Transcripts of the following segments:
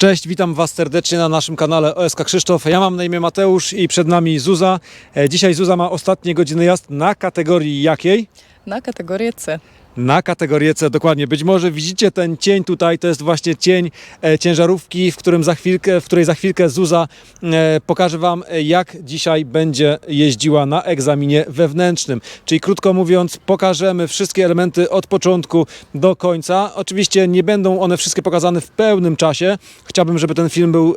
Cześć, witam Was serdecznie na naszym kanale OSK Krzysztof. Ja mam na imię Mateusz i przed nami Zuza. E, Dzisiaj Zuza ma ostatnie godziny jazd na kategorii jakiej? na kategorię C. Na kategorię C, dokładnie. Być może widzicie ten cień tutaj, to jest właśnie cień e, ciężarówki, w, którym za chwilkę, w której za chwilkę Zuza e, pokaże Wam, e, jak dzisiaj będzie jeździła na egzaminie wewnętrznym. Czyli krótko mówiąc, pokażemy wszystkie elementy od początku do końca. Oczywiście nie będą one wszystkie pokazane w pełnym czasie. Chciałbym, żeby ten film był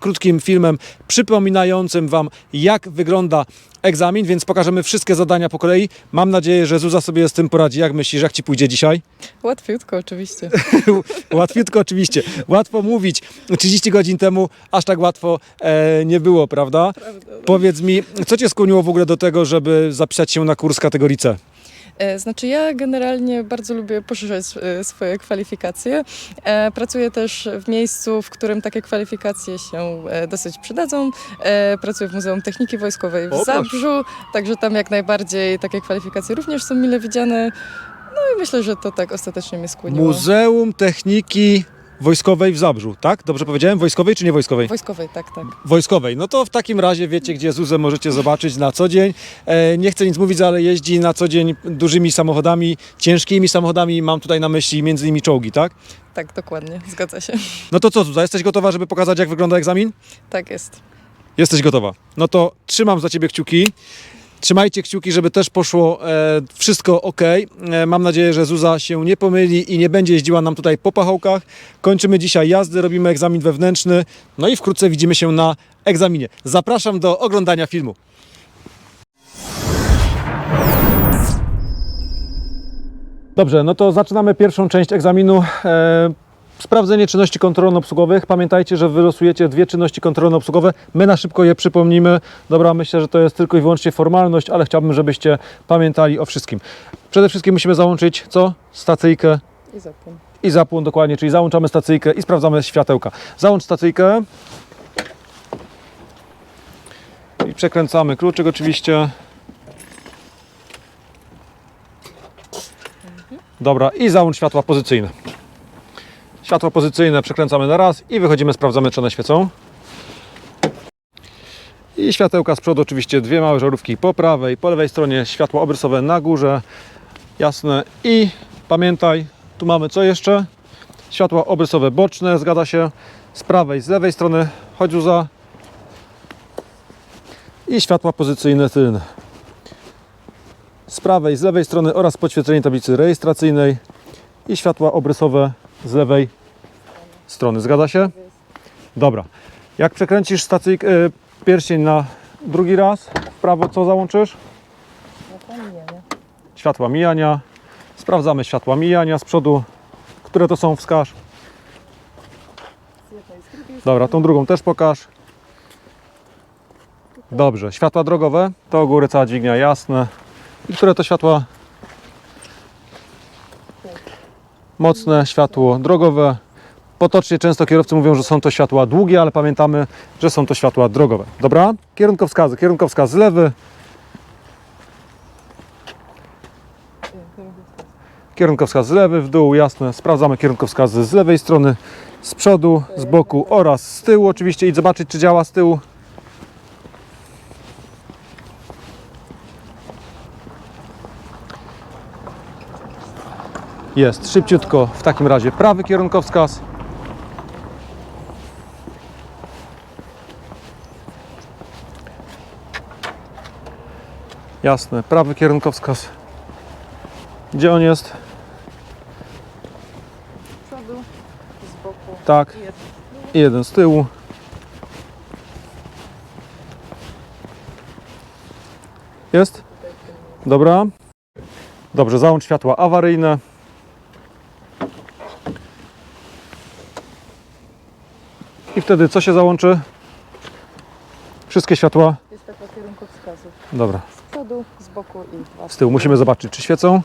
krótkim filmem przypominającym Wam, jak wygląda egzamin, więc pokażemy wszystkie zadania po kolei. Mam nadzieję, że Zuza sobie z tym poradzi. Jak myślisz, jak Ci pójdzie dzisiaj? Łatwiutko oczywiście. Łatwiutko oczywiście. Łatwo mówić. 30 godzin temu aż tak łatwo e, nie było, prawda? Powiedz mi, co Cię skłoniło w ogóle do tego, żeby zapisać się na kurs kategorii C? E, Znaczy ja generalnie bardzo lubię poszerzać e, swoje kwalifikacje. E, Pracuję też w miejscu, w którym takie kwalifikacje się dosyć przydadzą. Pracuję w Muzeum Techniki Wojskowej w O. Zabrzu, także tam jak najbardziej takie kwalifikacje również są mile widziane. No i myślę, że to tak ostatecznie mnie skłoniło. Muzeum Techniki Wojskowej w Zabrzu, tak? Dobrze powiedziałem? Wojskowej czy nie wojskowej? Wojskowej, tak, tak. Wojskowej. No to w takim razie wiecie, gdzie Zuzę możecie zobaczyć na co dzień. E, nie chcę nic mówić, ale jeździ na co dzień dużymi samochodami, ciężkimi samochodami. Mam tutaj na myśli między innymi czołgi, tak? Tak, dokładnie, zgadza się. No to co, Zuza, jesteś gotowa, żeby pokazać, jak wygląda egzamin? Tak jest. Jesteś gotowa. No to trzymam za ciebie kciuki. Trzymajcie kciuki, żeby też poszło e, wszystko ok. E, mam nadzieję, że Zuza się nie pomyli i nie będzie jeździła nam tutaj po pachołkach. Kończymy dzisiaj jazdy, robimy egzamin wewnętrzny. No i wkrótce widzimy się na egzaminie. Zapraszam do oglądania filmu. Dobrze, no to zaczynamy pierwszą część egzaminu. E, sprawdzenie czynności kontrolno-obsługowych. Pamiętajcie, że wylosujecie dwie czynności kontrolno-obsługowe. My na szybko je przypomnimy. Dobra, myślę, że to jest tylko i wyłącznie formalność, ale chciałbym, żebyście pamiętali o wszystkim. Przede wszystkim musimy załączyć co? Stacyjkę I zapłon. i zapłon dokładnie, czyli załączamy stacyjkę i sprawdzamy światełka. Załącz stacyjkę. I przekręcamy kluczyk oczywiście. Dobra, i załącz światła pozycyjne. Światła pozycyjne przekręcamy na raz i wychodzimy, sprawdzamy czy one świecą. I światełka z przodu oczywiście dwie małe żarówki po prawej, po lewej stronie światło obrysowe na górze. Jasne. I pamiętaj, tu mamy co jeszcze? Światła obrysowe boczne, zgadza się. Z prawej, z lewej strony, chodź za. I światła pozycyjne tylne. Z prawej, z lewej strony oraz podświetlenie tablicy rejestracyjnej i światła obrysowe z lewej strony. Zgadza się? Dobra. Jak przekręcisz stacyjkę, e, pierścień na drugi raz, w prawo co załączysz? Światła mijania. Sprawdzamy światła mijania z przodu. Które to są? Wskaż. Dobra, tą drugą też pokaż. Dobrze, światła drogowe. To u góry cała dźwignia, jasne. I które to światła? Mocne światło drogowe. Potocznie często kierowcy mówią, że są to światła długie, ale pamiętamy, że są to światła drogowe. Dobra? Kierunkowskazy. Kierunkowskaz z lewy, Kierunkowskaz z lewy w dół, jasne. Sprawdzamy kierunkowskazy z lewej strony, z przodu, z boku oraz z tyłu oczywiście i zobaczyć czy działa z tyłu. Jest, szybciutko. W takim razie prawy kierunkowskaz. Jasne, prawy kierunkowskaz. Gdzie on jest? Z przodu, z boku. Tak. I jeden. Z tyłu. Jest? Dobra. Dobrze, załącz światła awaryjne. I wtedy co się załączy? Wszystkie światła. Jest taka kierunkowskazów. Dobra. Z przodu, z boku i dwa. Z tyłu musimy zobaczyć, czy świecą.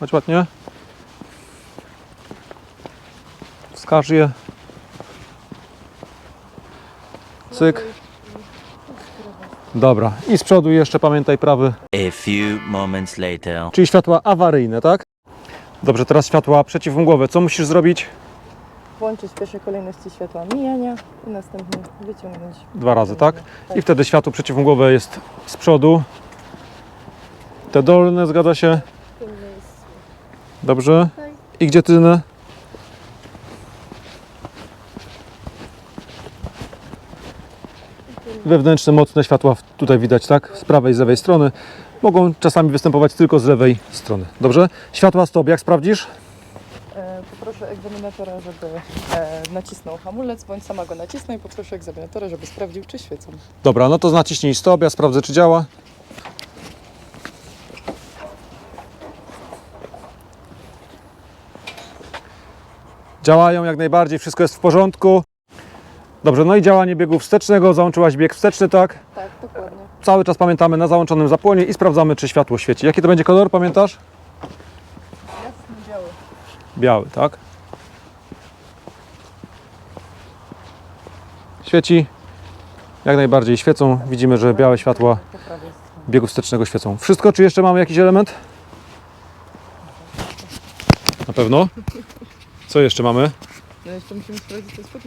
Chodź ładnie. Wskaż je. Cyk. Dobra. I z przodu jeszcze pamiętaj prawy, A few moments later. czyli światła awaryjne, tak? Dobrze, teraz światła przeciwmgłowe. Co musisz zrobić? Włączyć w pierwszej kolejności światła mijania i następnie wyciągnąć. Dwa razy, tak? I wtedy światło przeciwmgłowe jest z przodu. Te dolne, zgadza się? Dobrze. I gdzie tylne? Wewnętrzne, mocne światła tutaj widać, tak? Z prawej i z lewej strony. Mogą czasami występować tylko z lewej strony. Dobrze? Światła stop, jak sprawdzisz? Poproszę egzaminatora, żeby e, nacisnął hamulec, bądź sama go nacisnę i poproszę egzaminatora, żeby sprawdził, czy świecą. Dobra, no to naciśnij stop, ja sprawdzę, czy działa. Działają jak najbardziej, wszystko jest w porządku. Dobrze, no i działanie biegu wstecznego. Załączyłaś bieg wsteczny, tak? Tak, dokładnie. Cały czas pamiętamy na załączonym zapłonie i sprawdzamy, czy światło świeci. Jaki to będzie kolor, pamiętasz? Jasny, biały. Biały, tak? Świeci. Jak najbardziej świecą. Widzimy, że białe światła biegu wstecznego świecą. Wszystko, czy jeszcze mamy jakiś element? Na pewno. Co jeszcze mamy? No jeszcze musimy sprawdzić, co jest pod.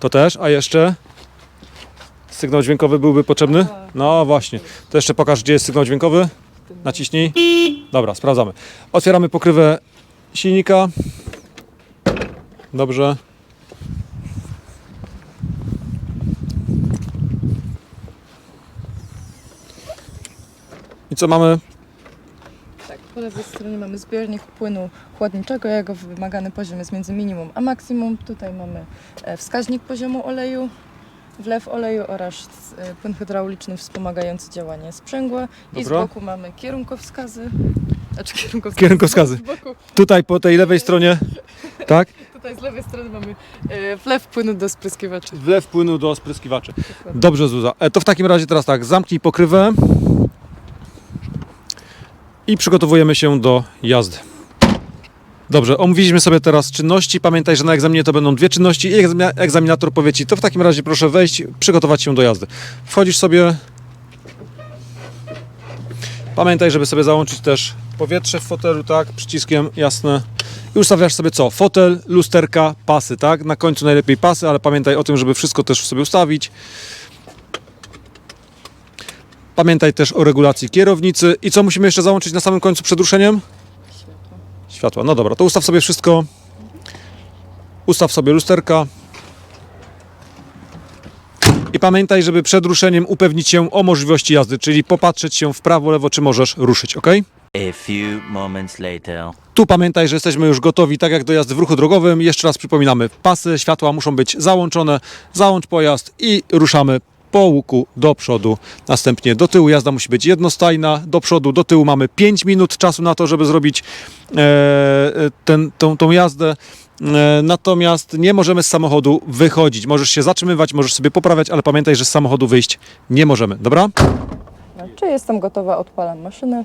To też, a jeszcze sygnał dźwiękowy byłby potrzebny? No właśnie. To jeszcze pokaż, gdzie jest sygnał dźwiękowy. Naciśnij. Dobra, sprawdzamy. Otwieramy pokrywę silnika. Dobrze. I co mamy? Tak, po lewej stronie mamy zbiornik płynu chłodniczego. Jego wymagany poziom jest między minimum a maksimum. Tutaj mamy e, wskaźnik poziomu oleju, wlew oleju oraz e, płyn hydrauliczny wspomagający działanie sprzęgła. I z Dobra. boku mamy kierunkowskazy. Znaczy kierunkowskazy. Kierunkowskazy. Z boku, Tutaj po tej lewej stronie. Tak? tutaj z lewej strony mamy e, wlew płynu do spryskiwaczy. Wlew płynu do spryskiwaczy. Dobrze, Zuza. E, To w takim razie teraz tak, zamknij pokrywę i przygotowujemy się do jazdy. Dobrze, omówiliśmy sobie teraz czynności. Pamiętaj, że na egzaminie to będą dwie czynności i egzamina- egzaminator powie Ci, to w takim razie proszę wejść, przygotować się do jazdy. Wchodzisz sobie. Pamiętaj, żeby sobie załączyć też powietrze w fotelu, tak, przyciskiem, jasne. I ustawiasz sobie co? Fotel, lusterka, pasy, tak? Na końcu najlepiej pasy, ale pamiętaj o tym, żeby wszystko też sobie ustawić. Pamiętaj też o regulacji kierownicy. I co musimy jeszcze załączyć na samym końcu przed ruszeniem? Światło. Światła. No dobra, to ustaw sobie wszystko. Ustaw sobie lusterka. I pamiętaj, żeby przed ruszeniem upewnić się o możliwości jazdy, czyli popatrzeć się w prawo, lewo, czy możesz ruszyć, ok? A few moments later. Tu pamiętaj, że jesteśmy już gotowi, tak jak do jazdy w ruchu drogowym. Jeszcze raz przypominamy, pasy, światła muszą być załączone, załącz pojazd i ruszamy po łuku do przodu, następnie do tyłu. Jazda musi być jednostajna, do przodu, do tyłu mamy 5 minut czasu na to, żeby zrobić e, e, ten, tą, tą jazdę. E, Natomiast nie możemy z samochodu wychodzić. Możesz się zatrzymywać, możesz sobie poprawiać, ale pamiętaj, że z samochodu wyjść nie możemy. Dobra? Czy jestem gotowa? Odpalam maszynę.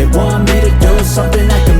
They want me to do something that can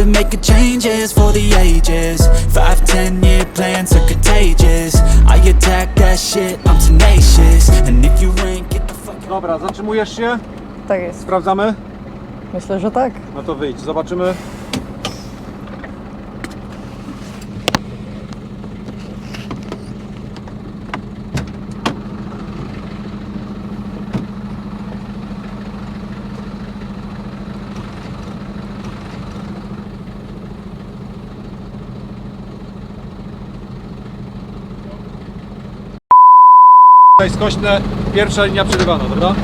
Been making changes for the ages. Five, ten year plans are contagious. I attack that shit, I'm tenacious. And if you ain't, get the fuck Dobra, zatrzymujesz się? Tak jest. Sprawdzamy? Myślę, że tak. No to wyjdź, zobaczymy. Tutaj skośne, pierwsza linia przerywana, dobra?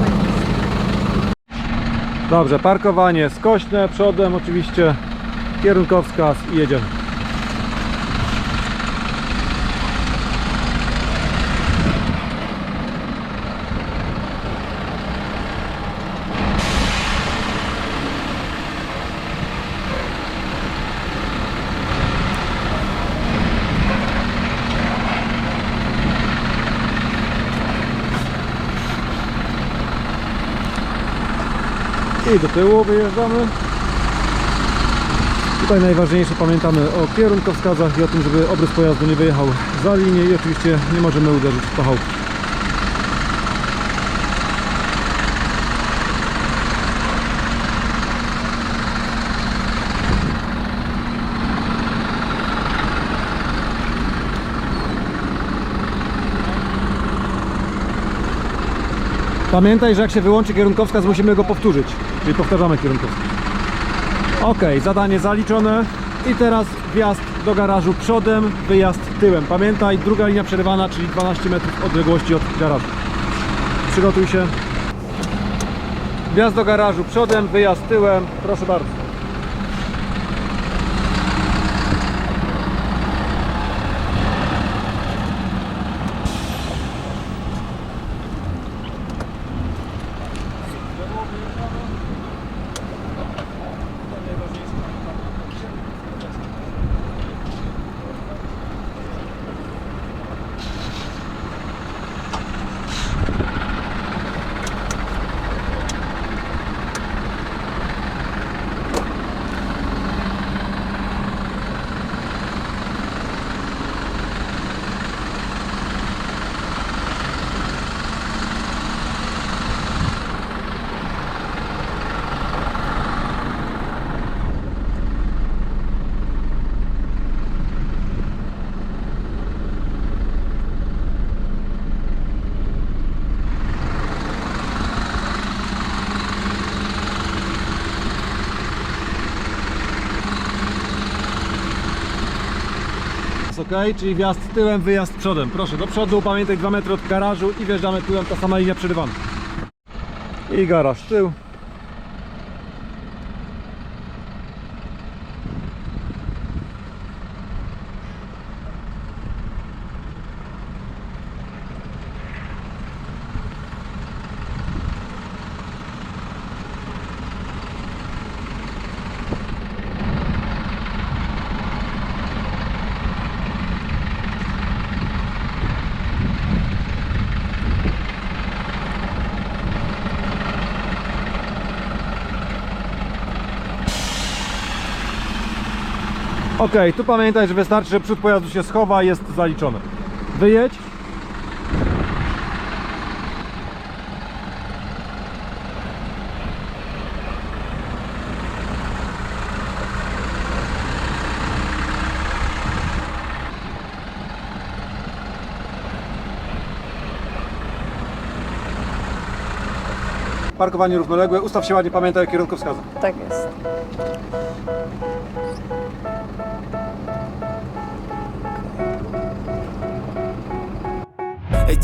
Dobrze, parkowanie skośne, przodem oczywiście kierunkowskaz i jedziemy. I do tyłu wyjeżdżamy. Tutaj najważniejsze pamiętamy o kierunkowskazach i o tym, żeby obrys pojazdu nie wyjechał za linię i oczywiście nie możemy uderzyć w pachałki. Pamiętaj, że jak się wyłączy kierunkowskaz, musimy go powtórzyć. Czyli powtarzamy kierunkowskaz. Ok, zadanie zaliczone. I teraz wjazd do garażu przodem, wyjazd tyłem. Pamiętaj, druga linia przerywana, czyli 12 metrów odległości od garażu. Przygotuj się. Wjazd do garażu przodem, wyjazd tyłem. Proszę bardzo. Ok, czyli wjazd tyłem, wyjazd przodem. Proszę, do przodu, pamiętaj 2 metry od garażu i wjeżdżamy tyłem, ta sama linia przerywana. I garaż tył. Ok, tu pamiętaj, że wystarczy, że przód pojazdu się schowa jest zaliczone. Wyjedź. Parkowanie równoległe, ustaw się ładnie, pamiętaj o kierunkowskazach. Tak jest.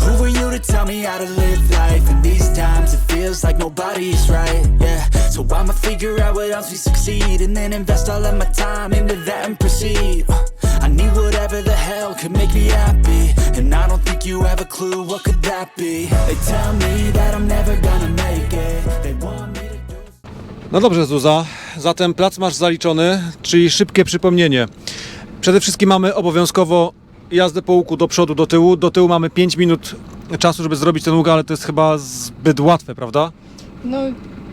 Who are you to tell me how to live life? In these times, it feels like nobody's right, yeah. So I'ma figure out what else we succeed, and then invest all of my time into that and proceed. I need whatever the hell could make me happy, and I don't think you have a clue what could that be. They tell me that I'm never gonna make it. They want me. No dobrze, Zuza. Zatem plac masz zaliczony, czyli szybkie przypomnienie. Przede wszystkim mamy obowiązkowo jazdę po łuku do przodu, do tyłu. Do tyłu mamy 5 minut czasu, żeby zrobić ten łuk, ale to jest chyba zbyt łatwe, prawda? No,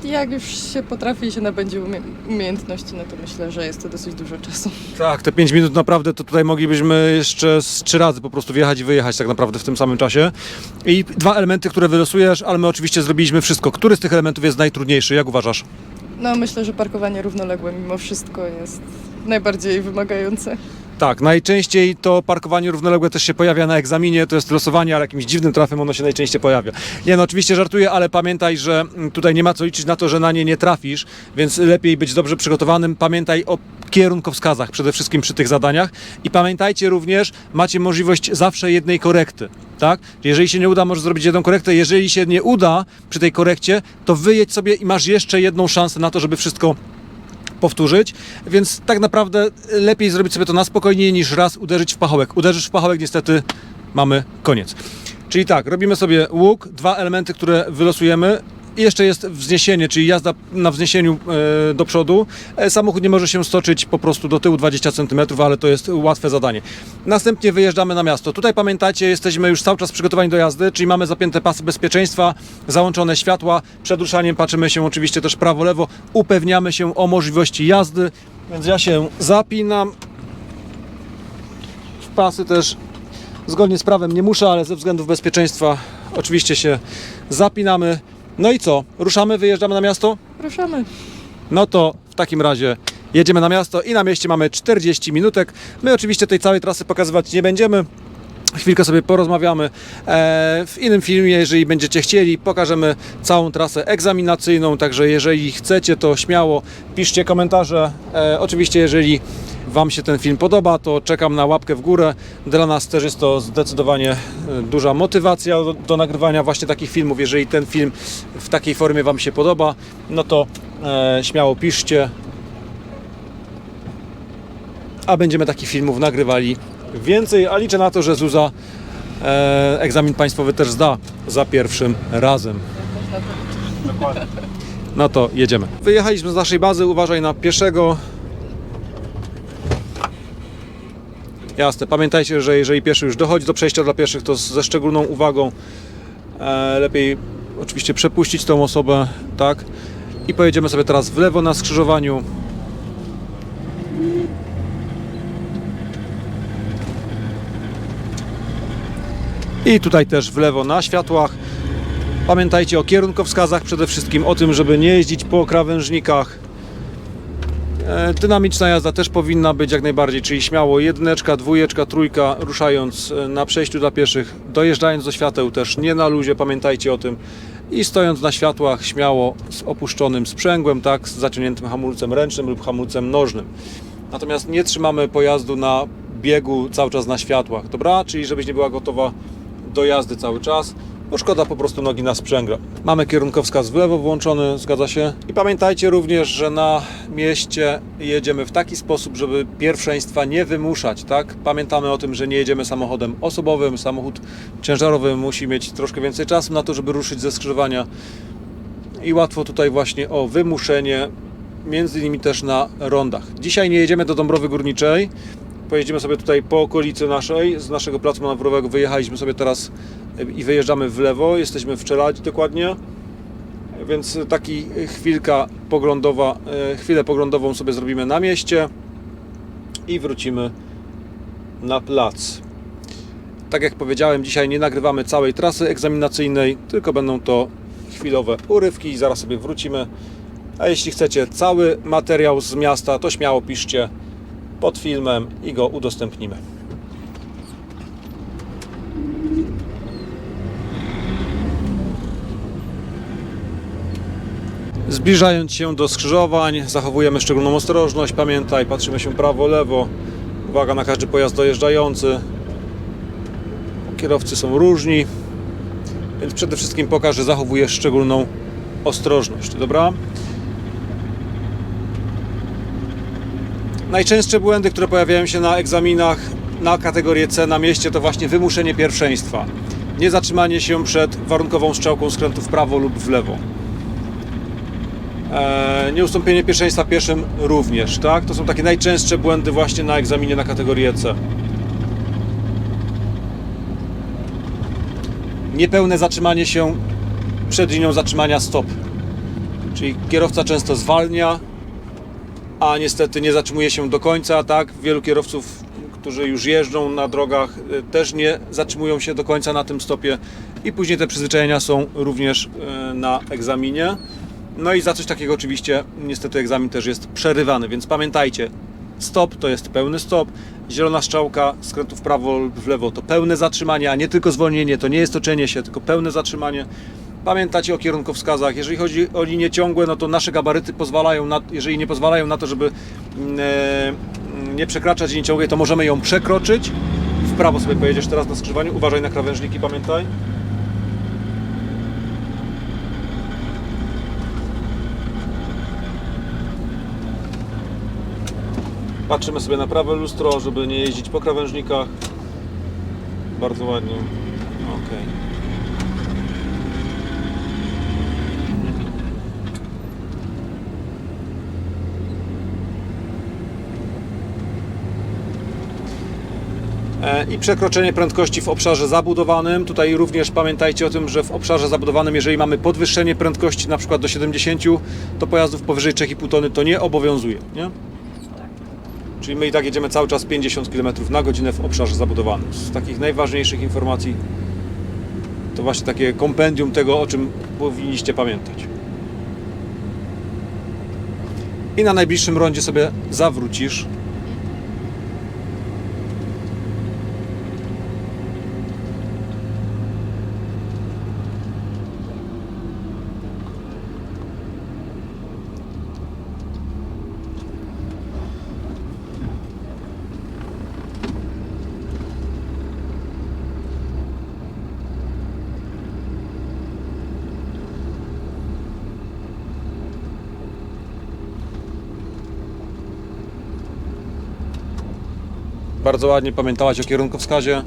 jak już się potrafi i się nabędzie umie- umiejętności, no to myślę, że jest to dosyć dużo czasu. Tak, te 5 minut naprawdę to tutaj moglibyśmy jeszcze z trzy razy po prostu wjechać i wyjechać tak naprawdę w tym samym czasie. I dwa elementy, które wylosujesz, ale my oczywiście zrobiliśmy wszystko. Który z tych elementów jest najtrudniejszy? Jak uważasz? No, myślę, że parkowanie równoległe mimo wszystko jest najbardziej wymagające. Tak, najczęściej to parkowanie równoległe też się pojawia na egzaminie, to jest losowanie, ale jakimś dziwnym trafem ono się najczęściej pojawia. Nie no, oczywiście żartuję, ale pamiętaj, że mm, tutaj nie ma co liczyć na to, że na nie nie trafisz, więc lepiej być dobrze przygotowanym. Pamiętaj o kierunkowskazach przede wszystkim przy tych zadaniach i pamiętajcie również, macie możliwość zawsze jednej korekty. Tak? Jeżeli się nie uda, możesz zrobić jedną korektę. Jeżeli się nie uda przy tej korekcie, to wyjedź sobie i masz jeszcze jedną szansę na to, żeby wszystko powtórzyć, więc tak naprawdę lepiej zrobić sobie to na spokojnie niż raz uderzyć w pachołek. Uderzysz w pachołek, niestety mamy koniec. Czyli tak, robimy sobie łuk, dwa elementy, które wylosujemy. I jeszcze jest wzniesienie, czyli jazda na wzniesieniu e, do przodu. E, samochód nie może się stoczyć po prostu do tyłu 20 cm, ale to jest łatwe zadanie. Następnie wyjeżdżamy na miasto. Tutaj pamiętacie, jesteśmy już cały czas przygotowani do jazdy, czyli mamy zapięte pasy bezpieczeństwa, załączone światła. Przed ruszaniem patrzymy się oczywiście też prawo-lewo, upewniamy się o możliwości jazdy. Więc ja się zapinam. W pasy też zgodnie z prawem nie muszę, ale ze względów bezpieczeństwa oczywiście się zapinamy. No i co? Ruszamy, wyjeżdżamy na miasto? Ruszamy. No to w takim razie jedziemy na miasto i na mieście mamy 40 minutek. My oczywiście tej całej trasy pokazywać nie będziemy. Chwilkę sobie porozmawiamy. E, w innym filmie, jeżeli będziecie chcieli, pokażemy całą trasę egzaminacyjną. Także jeżeli chcecie, to śmiało piszcie komentarze. E, oczywiście, jeżeli Wam się ten film podoba, to czekam na łapkę w górę. Dla nas też jest to zdecydowanie e, duża motywacja do, do nagrywania właśnie takich filmów. Jeżeli ten film w takiej formie Wam się podoba, no to e, śmiało piszcie. A będziemy takich filmów nagrywali więcej, a liczę na to, że Zuza e, egzamin państwowy też zda za pierwszym razem. No to jedziemy. Wyjechaliśmy z naszej bazy, uważaj na pieszego. Jasne, pamiętajcie, że jeżeli pieszy już dochodzi do przejścia dla pieszych, to ze szczególną uwagą e, lepiej oczywiście przepuścić tą osobę, tak? I pojedziemy sobie teraz w lewo na skrzyżowaniu. I tutaj też w lewo na światłach. Pamiętajcie o kierunkowskazach, przede wszystkim o tym, żeby nie jeździć po krawężnikach. E, Dynamiczna jazda też powinna być jak najbardziej, czyli śmiało jedyneczka, dwójeczka, trójka, ruszając e, na przejściu dla pieszych, dojeżdżając do świateł też nie na luzie, pamiętajcie o tym. I stojąc na światłach śmiało z opuszczonym sprzęgłem, tak, z zaciągniętym hamulcem ręcznym lub hamulcem nożnym. Natomiast nie trzymamy pojazdu na biegu cały czas na światłach, dobra? Czyli żebyś nie była gotowa do jazdy cały czas, bo szkoda po prostu nogi na sprzęgle. Mamy kierunkowskaz w lewo włączony, zgadza się? I pamiętajcie również, że na mieście jedziemy w taki sposób, żeby pierwszeństwa nie wymuszać, tak? Pamiętamy o tym, że nie jedziemy samochodem osobowym, samochód ciężarowy musi mieć troszkę więcej czasu na to, żeby ruszyć ze skrzyżowania i łatwo tutaj właśnie o wymuszenie, między innymi też na rondach. Dzisiaj nie jedziemy do Dąbrowy Górniczej, pojedziemy sobie tutaj po okolicy naszej, z naszego placu manewrowego wyjechaliśmy sobie teraz i wyjeżdżamy w lewo, jesteśmy w Czeladzi dokładnie, więc taki chwilka poglądowa, y, chwilę poglądową sobie zrobimy na mieście i wrócimy na plac. Tak jak powiedziałem, dzisiaj nie nagrywamy całej trasy egzaminacyjnej, tylko będą to chwilowe urywki i zaraz sobie wrócimy. A jeśli chcecie cały materiał z miasta, to śmiało piszcie pod filmem i go udostępnimy. Zbliżając się do skrzyżowań, zachowujemy szczególną ostrożność. Pamiętaj, patrzymy się prawo, lewo. Uwaga na każdy pojazd dojeżdżający. Kierowcy są różni, więc przede wszystkim pokaż, że zachowujesz szczególną ostrożność. Dobra? Najczęstsze błędy, które pojawiają się na egzaminach na kategorię C na mieście, to właśnie wymuszenie pierwszeństwa. Nie zatrzymanie się przed warunkową strzałką skrętu w prawo lub w lewo. Eee, nieustąpienie pierwszeństwa pieszym również, tak? To są takie najczęstsze błędy właśnie na egzaminie na kategorię C. Niepełne zatrzymanie się przed linią zatrzymania stop. Czyli kierowca często zwalnia, a niestety nie zatrzymuje się do końca, tak? Wielu kierowców, którzy już jeżdżą na drogach, y, też nie zatrzymują się do końca na tym stopie i później te przyzwyczajenia są również y, na egzaminie. No i za coś takiego oczywiście niestety egzamin też jest przerywany, więc pamiętajcie, stop to jest pełny stop, zielona strzałka, skrętu w prawo lub w lewo to pełne zatrzymanie, a nie tylko zwolnienie, to nie jest toczenie się, tylko pełne zatrzymanie. Pamiętacie o kierunkowskazach. Jeżeli chodzi o linie ciągłe, no to nasze gabaryty pozwalają na, jeżeli nie pozwalają na to, żeby mm, e, nie przekraczać linii ciągłej, to możemy ją przekroczyć. W prawo sobie pojedziesz teraz na skrzyżowaniu. Uważaj na krawężniki, pamiętaj. Patrzymy sobie na prawe lustro, żeby nie jeździć po krawężnikach. Bardzo ładnie. Okej. E, i przekroczenie prędkości w obszarze zabudowanym. Tutaj również pamiętajcie o tym, że w obszarze zabudowanym, jeżeli mamy podwyższenie prędkości na przykład do 70, to pojazdów powyżej 3,5 tony to nie obowiązuje. Nie? Czyli my i tak jedziemy cały czas 50 km na godzinę w obszarze zabudowanym. Z takich najważniejszych informacji to właśnie takie kompendium tego, o czym powinniście pamiętać. I na najbliższym rondzie sobie zawrócisz. Bardzo ładnie pamiętałaś o kierunkowskazie,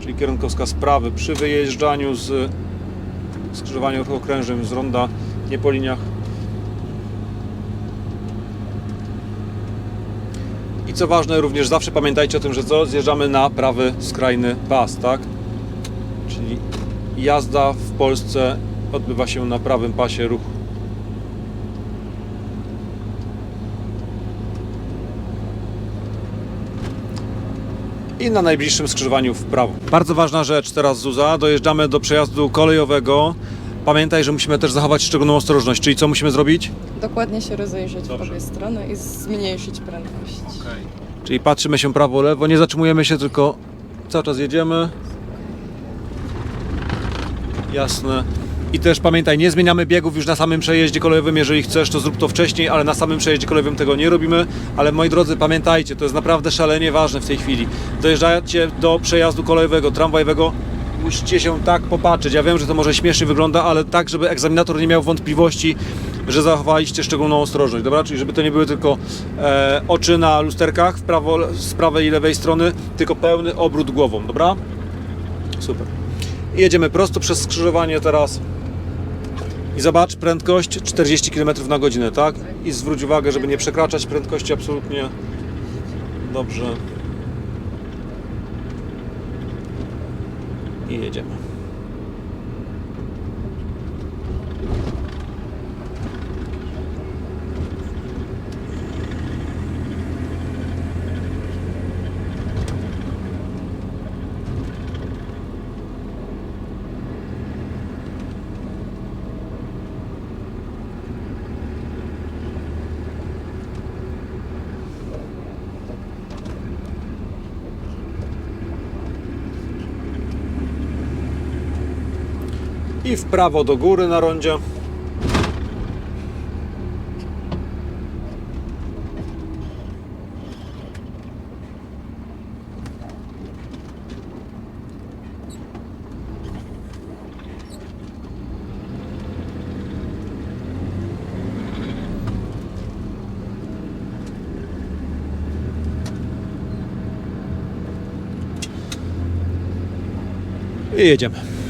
czyli kierunkowskaz prawy przy wyjeżdżaniu z skrzyżowania ruchu okrężnym z ronda, nie po liniach. I co ważne, również zawsze pamiętajcie o tym, że co? Zjeżdżamy na prawy skrajny pas, tak? Czyli jazda w Polsce odbywa się na prawym pasie ruchu. I na najbliższym skrzyżowaniu w prawo. Bardzo ważna rzecz teraz Zuza, dojeżdżamy do przejazdu kolejowego. Pamiętaj, że musimy też zachować szczególną ostrożność, czyli co musimy zrobić? Dokładnie się rozejrzeć Dobrze. w obie strony i zmniejszyć prędkość. Czyli patrzymy się prawo, lewo, nie zatrzymujemy się, tylko cały czas jedziemy. Jasne. I też pamiętaj, nie zmieniamy biegów już na samym przejeździe kolejowym. Jeżeli chcesz, to zrób to wcześniej, ale na samym przejeździe kolejowym tego nie robimy. Ale moi drodzy, pamiętajcie, to jest naprawdę szalenie ważne w tej chwili. Dojeżdżacie do przejazdu kolejowego, tramwajowego, musicie się tak popatrzeć. Ja wiem, że to może śmiesznie wygląda, ale tak, żeby egzaminator nie miał wątpliwości, że zachowaliście szczególną ostrożność, dobra? Czyli żeby to nie były tylko e, oczy na lusterkach w prawo, z prawej i lewej strony, tylko pełny obrót głową, dobra? Super. I jedziemy prosto przez skrzyżowanie teraz. I zobacz, prędkość 40 km na godzinę, tak? I zwróć uwagę, żeby nie przekraczać prędkości absolutnie. Dobrze. I jedziemy. I w prawo do góry na rondzie. I jedziemy.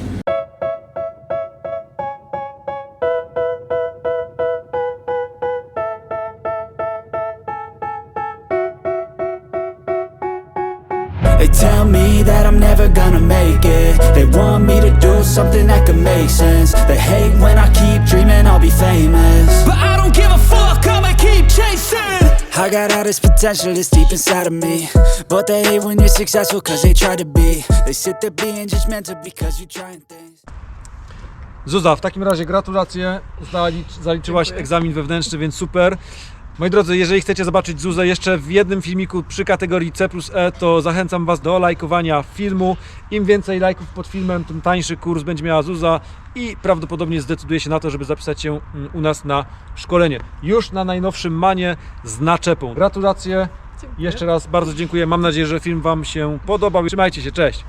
Gonna make it. They want me to do something that could make sense. They hate when I keep dreaming I'll be famous. But I don't give a fuck, I'ma keep chasing. I got all this potential that's deep inside of me. But they hate when you're successful cause they try to be. They sit there being judgmental because you're trying things. Zuza, w takim razie gratulacje. Zalicz, zaliczyłaś Dziękuję. egzamin wewnętrzny, więc super. Moi drodzy, jeżeli chcecie zobaczyć Zuzę jeszcze w jednym filmiku przy kategorii C plus E, to zachęcam Was do lajkowania filmu. Im więcej lajków pod filmem, tym tańszy kurs będzie miała Zuza i prawdopodobnie zdecyduje się na to, żeby zapisać się mm, u nas na szkolenie. Już na najnowszym manie z naczepą. Gratulacje. Dziękuję. Jeszcze raz bardzo dziękuję. Mam nadzieję, że film Wam się podobał. Trzymajcie się, cześć.